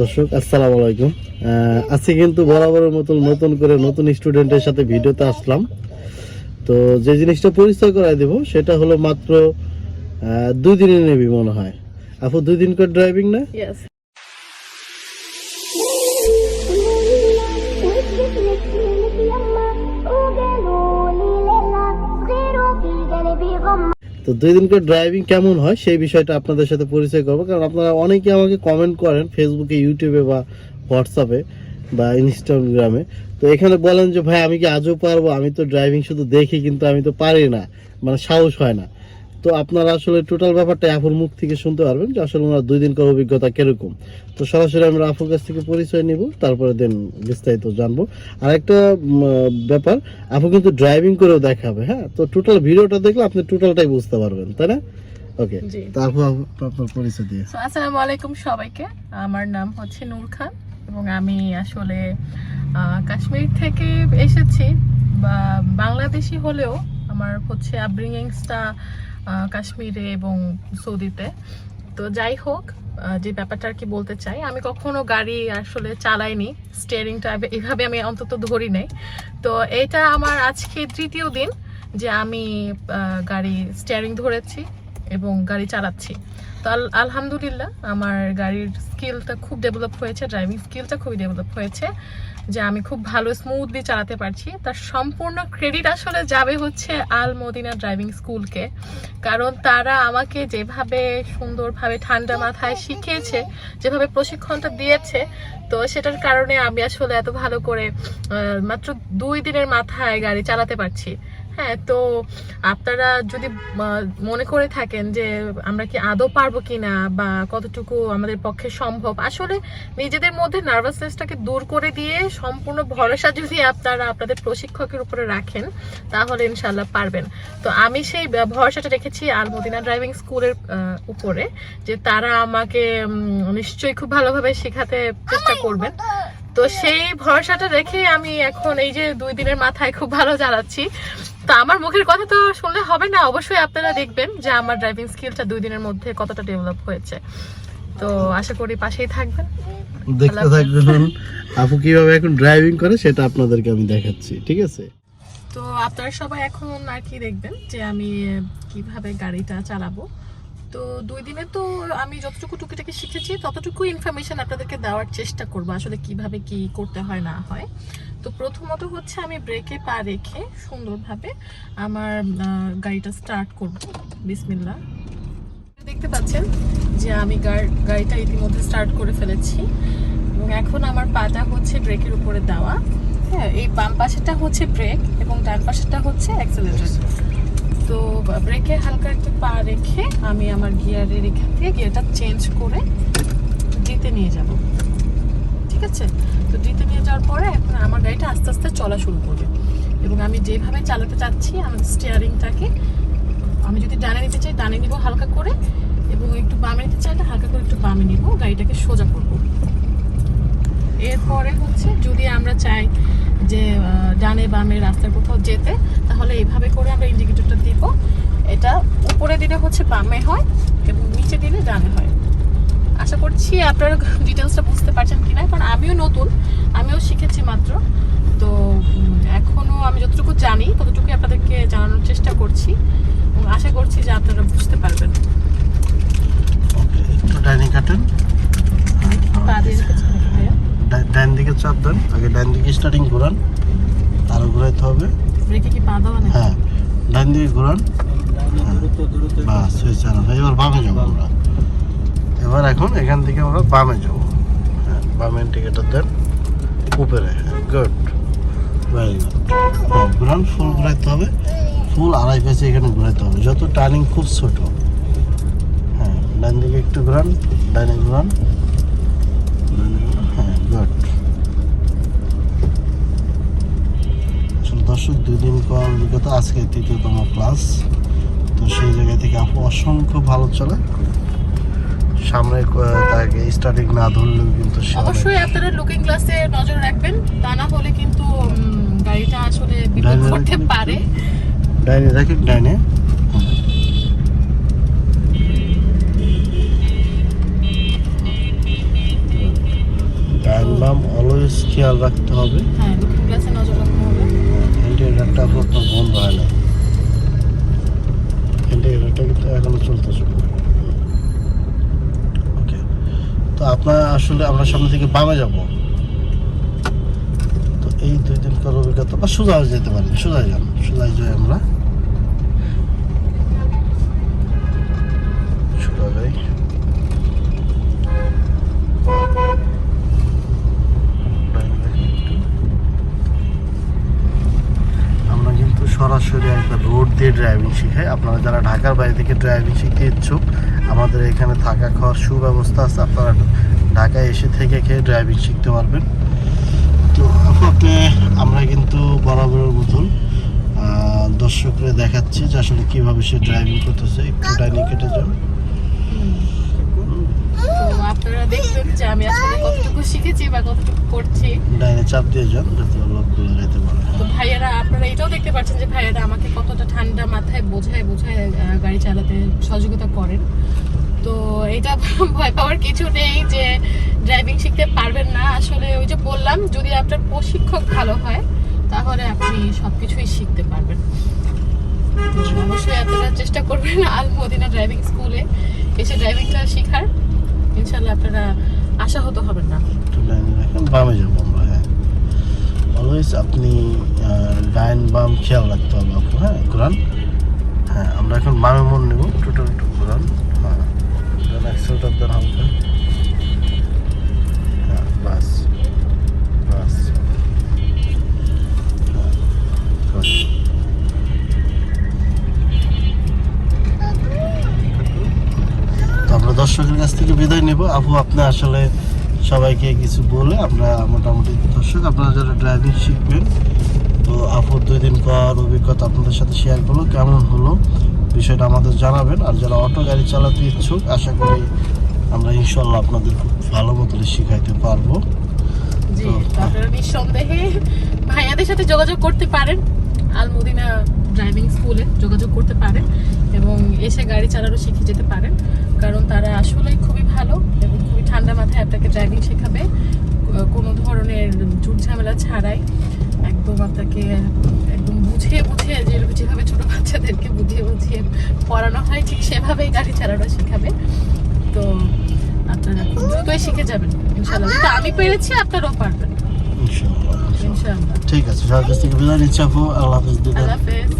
দর্শক আসসালামু আলাইকুম। আহ, আজকে কিন্তু বরাবরের মতন নতুন করে নতুন স্টুডেন্টের সাথে ভিডিওতে আসলাম। তো যে জিনিসটা পরিচয় করাই দেব সেটা হলো মাত্র আহ, দুই দিনে নেবি মনে হয়। আপু দুই দিন করে ড্রাইভিং না? তো দুই দিন করে ড্রাইভিং কেমন হয় সেই বিষয়টা আপনাদের সাথে পরিচয় করব। কারণ আপনারা অনেকে আমাকে কমেন্ট করেন ফেসবুকে ইউটিউবে বা হোয়াটসঅ্যাপে বা ইনস্টাগ্রামে তো এখানে বলেন যে, ভাই, আমি কি আজও পারব? আমি তো ড্রাইভিং শুধু দেখি, কিন্তু আমি তো পারি না। মানে সাহস হয় না। তো আপনারা আসলে টোটাল ব্যাপারটা আপুর মুখ থেকে শুনতে পারবেন যে আসলে ওনার দুই দিনকার অভিজ্ঞতা কীরকম। তো সরাসরি আমরা আপুর কাছ থেকে পরিচয় নিব তারপরে দেন বিস্তারিত জানব। আর একটা ব্যাপার আপু কিন্তু ড্রাইভিং করেও দেখাবে হ্যাঁ? তো টোটাল ভিডিওটা দেখলে আপনি টোটালটাই বুঝতে পারবেন তাই না? ওকে তারপর আপনার পরিচয় দিয়ে। আসসালামু আলাইকুম সবাইকে। আমার নাম হচ্ছে নূর খান এবং আমি আসলে কাশ্মীর থেকে এসেছি বা বাংলাদেশি হলেও আমার হচ্ছে আপব্রিঙ্গিংসটা কাশ্মীরে এবং সৌদিতে। তো যাই হোক যে ব্যাপারটা আর কি বলতে চাই, আমি কখনো গাড়ি আসলে চালাইনি স্টিয়ারিংটা এভাবে আমি অন্তত ধরি নাই। তো এটা আমার আজকে তৃতীয় দিন যে আমি গাড়ি স্টিয়ারিং ধরেছি এবং গাড়ি চালাচ্ছি। তো আল- আলহামদুলিল্লাহ, আমার গাড়ির স্কিলটা খুব ডেভেলপ হয়েছে ড্রাইভিং স্কিলটা খুবই ডেভেলপ হয়েছে, যে আমি খুব ভালো স্মুথলি চালাতে পারছি। তার সম্পূর্ণ ক্রেডিট আসলে যাবে হচ্ছে আল মদিনা ড্রাইভিং স্কুলকে কারণ তারা আমাকে যেভাবে সুন্দরভাবে ঠান্ডা মাথায় শিখিয়েছে, যেভাবে প্রশিক্ষণটা দিয়েছে, তো সেটার কারণে আমি আসলে এত ভালো করে মাত্র দুই দিনের মাথায় গাড়ি চালাতে পারছি। হ্যাঁ তো আপনারা যদি মনে করে থাকেন যে আমরা কি আদৌ পারব কিনা বা কতটুকু আমাদের পক্ষে সম্ভব, আসলে নিজেদের মধ্যে নার্ভাসনেসটাকে দূর করে দিয়ে সম্পূর্ণ ভরসা যদি আপনারা আপনাদের প্রশিক্ষকের উপরে রাখেন, তাহলে ইনশাল্লাহ পারবেন। তো আমি সেই ভরসাটা রেখেছি আলমদিনা ড্রাইভিং স্কুলের উপরে যে তারা আমাকে নিশ্চয়ই খুব ভালোভাবে শেখাতে চেষ্টা করবেন। তো সেই ভরসাটা রেখে আমি এখন এই যে দুই দিনের মাথায় খুব ভালো চালাচ্ছি। তো আমার মুখের কথা তো শুনলে হবে না অবশ্যই আপনারা দেখবেন যে আমার ড্রাইভিং স্কিলটা দুই দিনের মধ্যে কতটা ডেভেলপ হয়েছে। তো আশা করি পাশেই থাকবেন। দেখতে থাকবেন। আপু কীভাবে এখন ড্রাইভিং করে সেটা আপনাদেরকে আমি দেখাচ্ছি ঠিক আছে? তো আপনারা সবাই এখন আর কি দেখবেন যে আমি কীভাবে গাড়িটা চালাবো। তো দুই দিনে তো আমি যতটুকু টুকিটাকি শিখেছি ততটুকু ইনফরমেশন আপনাদেরকে দেওয়ার চেষ্টা করব আসলে কীভাবে কি করতে হয় না হয়। তো প্রথমত হচ্ছে আমি ব্রেকে পা রেখে সুন্দরভাবে আমার গাড়িটা স্টার্ট করব। বিসমিল্লা দেখতে পাচ্ছেন যে আমি গাড়- গাড়িটা ইতিমধ্যে স্টার্ট করে ফেলেছি এবং এখন আমার পাটা হচ্ছে ব্রেকের উপরে দেওয়া। হ্যাঁ এই বাম পাশেটা হচ্ছে ব্রেক এবং ডান পাশেটা হচ্ছে অ্যাক্সেলেটার তো ব্রেকে হালকা একটু পা রেখে আমি আমার গিয়ারের এখান থেকে গিয়ারটা চেঞ্জ করে দিতে নিয়ে যাব। ঠিক আছে? তো দিতে নিয়ে যাওয়ার পরে এখন আমার গাড়িটা আস্তে আস্তে চলা শুরু করবে। এবং আমি যেভাবে চালাতে চাচ্ছি, আমার স্টিয়ারিংটাকে আমি যদি ডানে নিতে চাই, ডানে নিব হালকা করে, এবং একটু বামে নিতে চাই চাইলে হালকা করে একটু বামে নিব, গাড়িটাকে সোজা করব। এরপরে হচ্ছে যদি আমরা চাই যে ডানে বামে রাস্তার কোথাও যেতে, তাহলে এইভাবে করে আমরা ইন্ডিকেটরটা দিব। এটা উপরে দিলে হচ্ছে বামে হয়, এবং নিচে দিলে ডানে হয়। আশা করছি আপনারা ডিটেলসটা বুঝতে পারছেন কি না কারণ আমিও নতুন আমিও শিখেছি মাত্র। তো উম, এখনও আমি যতটুকু জানি ততটুকু আপনাদেরকে জানানোর চেষ্টা করছি। এবং আশা করছি যে আপনারা বুঝতে পারবেন। ওকে একটু ডাইনিং ডা- ডান দিকে চাপ দেন। আগে ডান দিকে স্টার্টিং ঘোরান আরও ঘোরাইতে হবে। ব্রেকে কি পা নাকি? হ্যাঁ ডান দিকে ঘোরান। হ্যাঁ। বাস হয়েছে এবার বামে যাব আমরা। এবার এখন এখান থেকে আমরা বামে যাব। হ্যাঁ বামে ইন্ডিকেটর দেন। উপরে হ্যাঁ গুড। ভেরি গুড হ্যাঁ ঘুরান, ফুল ঘুরাইতে হবে। ফুল আড়াই পেঁচে এখানে ঘুরাইতে হবে। যত টার্নিং খুব ছোট। হ্যাঁ ডান দিকে একটু ঘুরান ডাইনে ঘুরান। হ্যাঁ গুড। দর্শক, দুই দিন পর অভিজ্ঞতা, আজকে তৃতীয়তম ক্লাস তো সেই জায়গা থেকে আপু, অসংখ্য ভালো চলে। সামনে তাকে স্টার্টিং না ধরলেও কিন্তু অবশ্যই আপনারা লুকিং গ্লাসে নজর রাখবেন। তা না হলে কিন্তু গাড়িটা আসলে বিপদ করতে পারে। ডাইনে দেখেন ডাইনে। ডাইন বাম অলওয়েজ খেয়াল রাখতে হবে। হ্যাঁ লুকিং গ্লাসে নজর রাখতে হবে। ইন্ডিকেটারটা আপনার বন্ধ হয় না। ইন্ডিকেটারটা কিন্তু এখনও চলতেছে ওকে তো আপনার আসলে আমরা সামনে থেকে বামে যাব। তো এই দুই অভিজ্ঞতা, বা সোজা যেতে পারি যান যাই আমরা। সরাসরি একটা রোড দিয়ে ড্রাইভিং শিখাই। আপনারা যারা ঢাকার বাইরে থেকে ড্রাইভিং শিখতে ইচ্ছুক, আমাদের এখানে থাকা খাওয়ার সুব্যবস্থা আছে, আপনারা ঢাকায় এসে থেকে খেয়ে ড্রাইভিং শিখতে পারবেন। তো আপনি আমরা কিন্তু বরাবরের মতন দর্শকরা দেখাচ্ছি যে আসলে কীভাবে সে ড্রাইভিং করতেছে একটু ডাইনি কেটে যান। তো আপনারা দেখবেন যে আমি আসলে কতটুকু শিখেছি বা কতটুকু করছি। ডাইনে চাপ দিয়ে যান যাতে লোকগুলো যেতে পারে। তো ভাইয়ারা আপনারা এটাও দেখতে পাচ্ছেন যে ভাইয়ারা আমাকে কতটা ঠান্ডা মাথায় বোঝায় বোঝায় গাড়ি চালাতে সহযোগিতা করেন। তো এটা ভয় পাওয়ার কিছু নেই যে ড্রাইভিং শিখতে পারবেন না। আসলে ওই যে বললাম, যদি আপনার প্রশিক্ষক ভালো হয়, তাহলে আপনি সবকিছুই শিখতে পারবেন। অবশ্যই আপনারা চেষ্টা করবেন আল মদিনা ড্রাইভিং স্কুলে এসে ড্রাইভিংটা শেখার। ইনশাল্লাহ আপনারা আশাহত হবেন না। বামে হ্যাঁ। অলওয়েজ আপনি ডাইন বাম খেয়াল রাখতে হবে আপনার হ্যাঁ ঘুরান হ্যাঁ আমরা এখন বামে মন নেব, টোটাল দর্শকের কাছ থেকে বিদায় নেব। আপু আপনি আসলে সবাইকে কিছু বলে আমরা মোটামুটি দর্শক আপনারা যারা ড্রাইভিং শিখবেন তো আপুর দুই দিন পর অভিজ্ঞতা আপনাদের সাথে শেয়ার করল কেমন হলো বিষয়টা আমাদের জানাবেন। আর যারা অটো গাড়ি চালাতে ইচ্ছুক আশা করি আমরা ইনশাল্লাহ আপনাদের খুব ভালো মতো শিখাইতে পারব। জি আপনারা নিঃসন্দেহে ভাইয়াদের সাথে যোগাযোগ করতে পারেন। আলমদিনা ড্রাইভিং স্কুলে যোগাযোগ করতে পারেন এবং এসে গাড়ি চালানো শিখে যেতে পারেন। কারণ তারা আসলেই খুবই ভালো এবং খুবই ঠান্ডা মাথায় আপনাকে ড্রাইভিং শেখাবে। কোনো ধরনের ঝুট ঝামেলা ছাড়াই একদম আপনাকে একদম বুঝিয়ে বুঝিয়ে যে যেভাবে ছোট বাচ্চাদেরকে বুঝিয়ে বুঝিয়ে পড়ানো হয় ঠিক সেভাবেই গাড়ি চালানো শেখাবে। তো আপনারা খুব দ্রুতই শিখে যাবেন ইনশাল্লাহ যেটা আমি পেরেছি আপনারাও পারবেন। ইনশাল্লাহ ঠিক আছে সবার কাছ থেকে বিদায় নিচ্ছি আপু। আল্লাহ হাফিজ আল্লাহ হাফেজ।